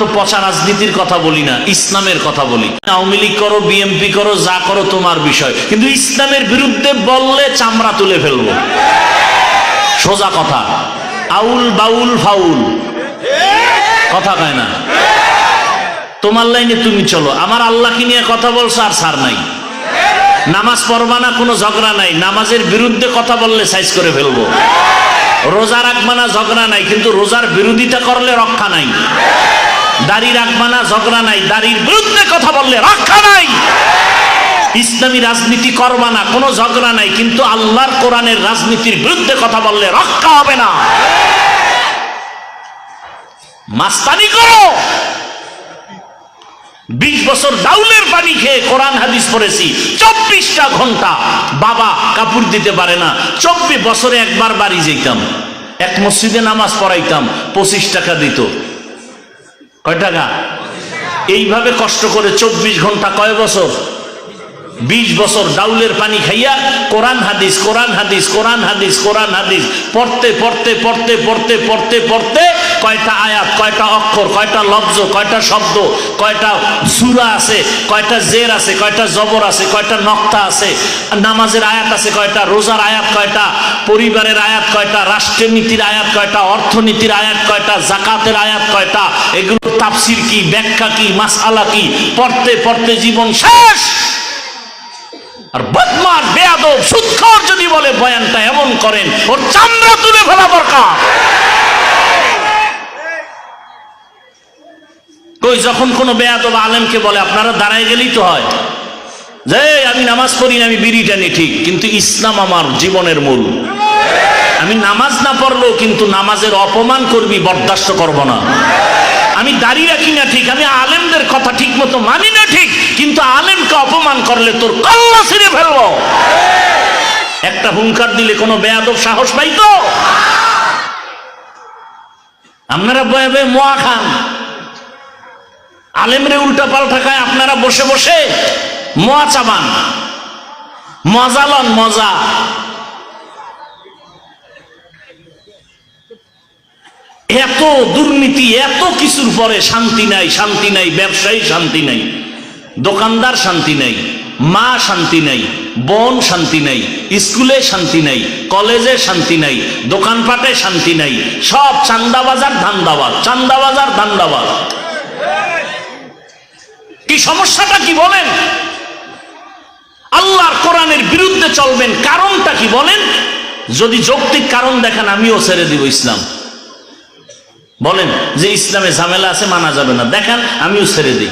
তো পচা রাজনীতির কথা বলি না, ইসলামের কথা বলি। আওয়ামী লীগ করো, বিএমপি করো, যা করো তোমার বিষয়। কিন্তু ইসলামের বিরুদ্ধে বললে চামড়া তুলে ফেলব। সোজা কথা। আউল বাউল ফাউল। কথা কয় না? তোমার লাইনে তুমি চলো। আমার আল্লাহকে নিয়ে কথা বলছো আর সার নাই। নামাজ পড়বা না, কোনো ঝগড়া নাই। নামাজের বিরুদ্ধে কথা বললে সাইজ করে ফেলব। রোজা রাখবা না, ঝগড়া নাই। কিন্তু রোজার বিরোধিতা করলে রক্ষা নাই। দাড়ি রাখবা না, ঝগড়া নাই। দাড়ির বিরুদ্ধে কথা বললে রক্ষা নাই। ইসলামী রাজনীতি করবা না, কোনো ঝগড়া নাই, কিন্তু আল্লাহর কোরআনের রাজনীতির বিরুদ্ধে কথা বললে রক্ষা হবে না। মাস্তানি করো। বিশ বছর ডাউলের পানি খেয়ে কোরআন হাদিস পড়েছি, চব্বিশটা ঘণ্টা বাবা কাপড় দিতে পারে না। চব্বিশ বছরে একবার বাড়ি যেতাম, এক মসজিদে নামাজ পড়াইতাম, পঁচিশ টাকা দিত। কয় টাকা এইভাবে কষ্ট করে চব্বিশ ঘণ্টা কয় বছর? বিশ বছর ডাউলের পানি খাইয়া কোরআন হাদিস কোরআন হাদিস কোরআন হাদিস কোরআন হাদিস, পড়তে পড়তে পড়তে পড়তে পড়তে পড়তে কয়টা আয়াত, কয়টা অক্ষর, কয়টা লব্জ, কয়টা শব্দ, কয়টা সুরা আছে, কয়টা জের আছে, কয়টা জবর আছে, কয়টা নক্তা আছে, নামাজের আয়াত আছে, কয়টা রোজার আয়াত, কয়টা পরিবারের আয়াত, কয়টা রাষ্ট্রের নীতির আয়াত, কয়টা অর্থনীতির আয়াত, কয়টা জাকাতের আয়াত, কয়টা এগুলো তাফসির কি, ব্যাখ্যা কি, মাসআলা কি? পড়তে পড়তে জীবন শেষ! আর বদমার বেয়াদব, সুৎখর যদি বলে বয়ানটা এমন করেন, ওর চামড়া তুলে ফেলা দরকার। কই, যখন কোনো বেয়াদব আলেমকে বলে, আপনারা দাঁড়ায় গেলেই তো হয়। যে, আমি নামাজ পড়ি না, আমি বিড়ি টানি ঠিক, কিন্তু ইসলাম আমার জীবনের মূল। আমি নামাজ না পড়লেও কিন্তু নামাজের অপমান করবি, বরদাস্ত করব না। আমি দাড়ি রাখি না ঠিক, আমি আলেমদের কথা ঠিক মতো মানি না ঠিক, কিন্তু আলেমকে অপমান করলে তোর কল্লা ছিঁড়ে ফেলব। একটা হুঙ্কার দিলে কোনো বেয়াদব সাহস পাইতো আপনারা বয়ে বয়ে মোয়া খান। আলেমরে উল্টা পাল্টা খায়, আপনারা বসে বসে মোয়া চাবান। মজা লন, মজা। এত দুর্নীতি, এত কিছুর পরে শান্তি নাই শান্তি নাই, ব্যবসায়ী শান্তি নাই, দোকানদার শান্তি নাই, মা শান্তি নাই, বোন শান্তি নাই, স্কুলে শান্তি নাই, কলেজে শান্তি নাই, দোকানপাটে শান্তি নাই, সব চান্দাবাজার ধান্দাবাজ চান্দাবাজার ধান্দাবাজ কি সমস্যাটা কি বলেন? আল্লাহর কোরআনের বিরুদ্ধে চলবেন কারণটা কি বলেন? যদি যৌক্তিক কারণ দেখেন, আমিও ছেড়ে দিব ইসলাম। বলেন যে ইসলামে ঝামেলা আছে, মানা যাবে না। দেখান, আমিও ছেড়ে দিই।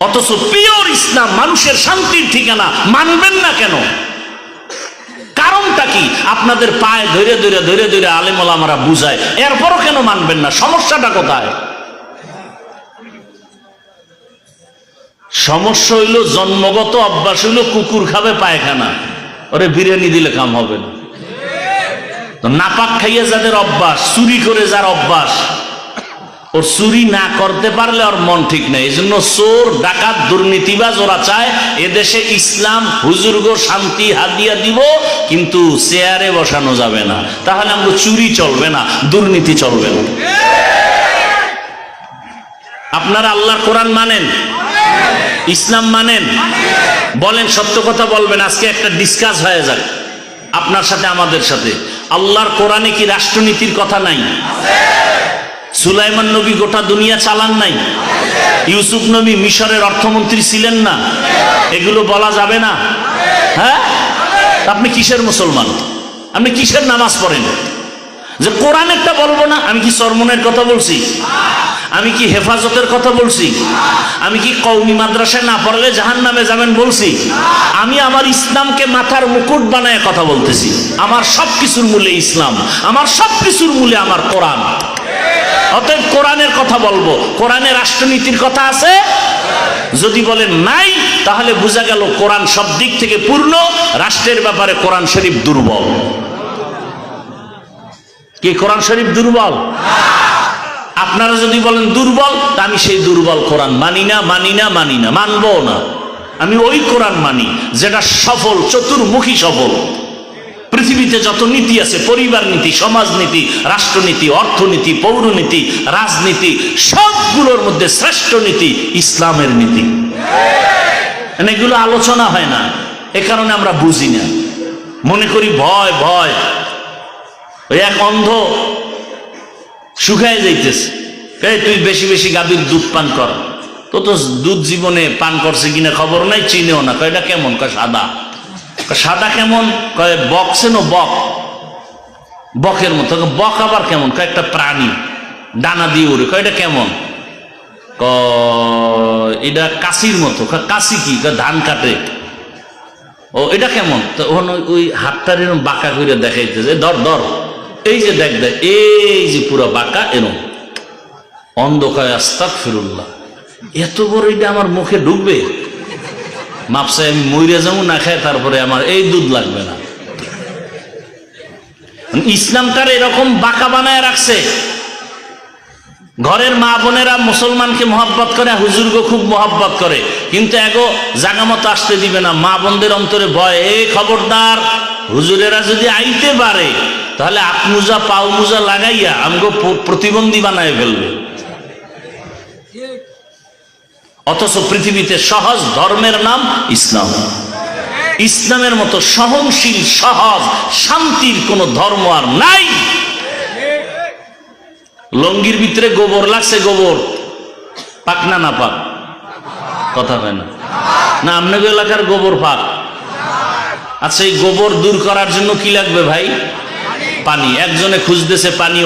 অথচ পিওর ইসলাম মানুষের শান্তির ঠিকানা মানবেন না কেন? কারণটা কি? আপনাদের পায়ে ধরে ধরে ধরে ধরে আলেমল আমরা বুঝায়। এরপরও কেন মানবেন না? সমস্যাটা কোথায়? সমস্যা হইল, জন্মগত অভ্যাস হইল, কুকুর খাবে, পায়খানা। ওরে, বিরিয়ানি দিলে কাম হবে না। তো নাপাক খাইয়ে যাদের অভ্যাস, চুরি করে যার অভ্যাস, ওর চুরি না করতে পারলে ওর মন ঠিক নাই। এই জন্য চোর, ডাকাত, দুর্নীতিবাজ ওরা চায়, এদেশে ইসলাম হুজুর্গ শান্তি হাদিয়া দিব, কিন্তু চেয়ারে বসানো যাবে না। তাহলে আমরা চুরি চলবে না, দুর্নীতি চলবে না। আপনারা আল্লাহর কোরআন মানেন? ইসলাম মানেন? বলেন, সত্য কথা বলবেন, আজকে একটা ডিসকাস হয়ে যাক। আপনার সাথে, আমাদের সাথে। আল্লাহর কোরআনে কি রাষ্ট্রনীতির কথা নাই? সুলাইমান নবী গোটা দুনিয়া চালান নাই? ইউসুফ নবী মিশরের অর্থমন্ত্রী ছিলেন না? এগুলো বলা যাবে না? হ্যাঁ? আপনি কিসের মুসলমান? আপনি কিসের নামাজ পড়েন? যে কোরআন একটা বলব না, আমি কি সরমনের কথা বলছি? আমি কি হেফাজতের কথা বলছি? আমি কি কৌমি মাদ্রাসায় না পড়লে জাহান নামে যাবেন বলছি? আমি আমার ইসলামকে মাথার মুকুট বানায় কথা বলতেছি। আমার সব কিছুর মূলে ইসলাম, আমার সব কিছুর মূলে আমার কোরআন। অতএব কোরআনের কথা বলব। কোরআনে রাষ্ট্রনীতির কথা আছে? যদি বলেন নাই, তাহলে বোঝা গেল কোরআন সব দিক থেকে পূর্ণ, রাষ্ট্রের ব্যাপারে কোরআন শরীফ দুর্বল। কি কোরআন শরীফ দুর্বল? আপনারা যদি বলেন দুর্বল, তা আমি সেই দুর্বল কোরআন মানি না মানি না মানি না, মানবো না। আমি ওই কোরআন মানি, যেটা সফল, চতুর্মুখী সফল। পৃথিবীতে যত নীতি আছে, পরিবার নীতি সমাজনীতি রাষ্ট্রনীতি, অর্থনীতি, পৌরনীতি, রাজনীতি, সবগুলোর মধ্যে শ্রেষ্ঠ নীতি ইসলামের নীতি। মানে এগুলো আলোচনা হয় না, এ কারণে আমরা বুঝি না। মনে করি ভয় ভয়। ওই এক অন্ধ শুকায় যাইতেছে। এই তুই বেশি বেশি গাভীর দুধ পান কর। তো তো দুধ জীবনে পান করছে কিনা খবর নাই, চিনেও না। কয়, এটা কেমন? কয়, সাদা। সাদা কেমন? কয়, বক চেনো বক। বকের মতো। বক আবার কেমন? কয়, একটা প্রাণী। ডানা দিয়ে উড়ে। কয়, এটা কেমন? ক এটা কাশির মতো। কাশি কি? ধান কাটে। ও, এটা কেমন? তো ওখানে ওই- হাতটার বাঁকা করে দেখাইতেছে। ধর ধর। এই যে দেখ দেখ, এই যে পুরো বাঁকা এরম অন্ধকার আস্তাক ফিরুল্লাহ এত বড় এটা আমার মুখে ঢুকবে? মাপসায় আমি যাব, না খাই তারপরে আমার এই দুধ লাগবে না। ইসলামটার এরকম বাঁকা বানায় রাখছে। ঘরের মা বোনেরা মুসলমানকে মহাব্বত করে হুজুরকে খুব মহাব্বত করে। কিন্তু এগো জাগা মতো আসতে দিবে না। মা বোনদের অন্তরে ভয় এ খবরদার। হুজুরেরা যদি আইতে পারে তাহলে আকমুজা পাও মুজা লাগাইয়া আমগো প্রতিবন্ধী বানায় ফেলবে। অথচ পৃথিবীতে সহজ ধর্মের নাম ইসলাম। ইসলামের মতো সহনশীল, সহজ, শান্তির কোনো ধর্ম আর নাই। লঙ্গির ভিতরে গোবর লাগছে, গোবর। পাক না না পাক? কথা হয় না। না আপনাদের এলাকার গোবর পাক। আচ্ছা এই গোবর দূর করার জন্য কি লাগবে ভাই? পানি একজনে খুঁজতেছে পানি